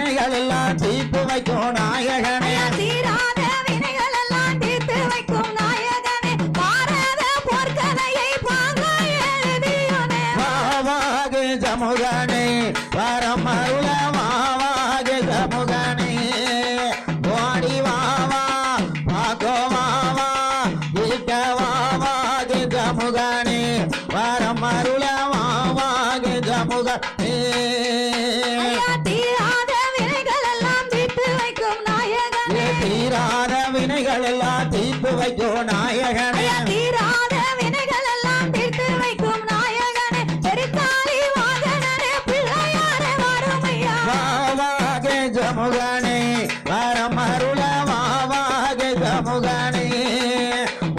வினைகள் எல்லாம் தீர்த்து வைக்கும் நாயகனே. தீராத வினைகள் எல்லாம் தீர்த்து வைக்கும் நாயகனே. பாரத போர்க்கலையை பாங்க எழுதியவனே. ஜமுகனே வரம் அருளவா நாயகனே. தீராத வினைகள் எல்லாம் தீர்த்து வைக்கும் நாயகனே. பெருக்காளி வாகனே பிள்ளையாரே வாருமையா வாவாகே ஜமுகனே வரம் அருள வாவாகே ஜமுகனே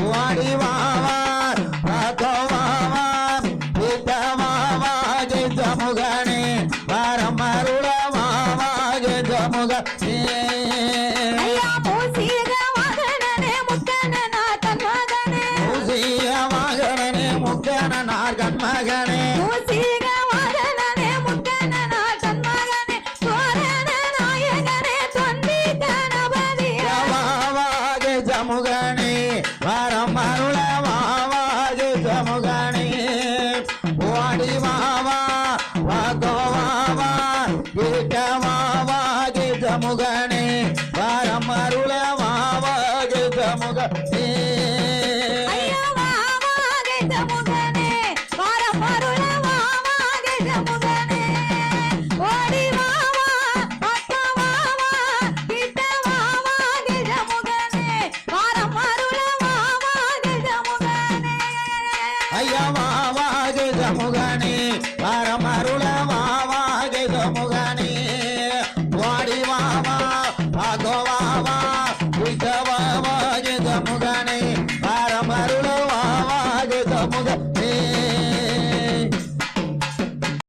வாடி வாவார் பாத்தோ வாவார் பூத்த வாவாகே ஜமுகனே வரம் அருள வாவாகே ஜமுகனே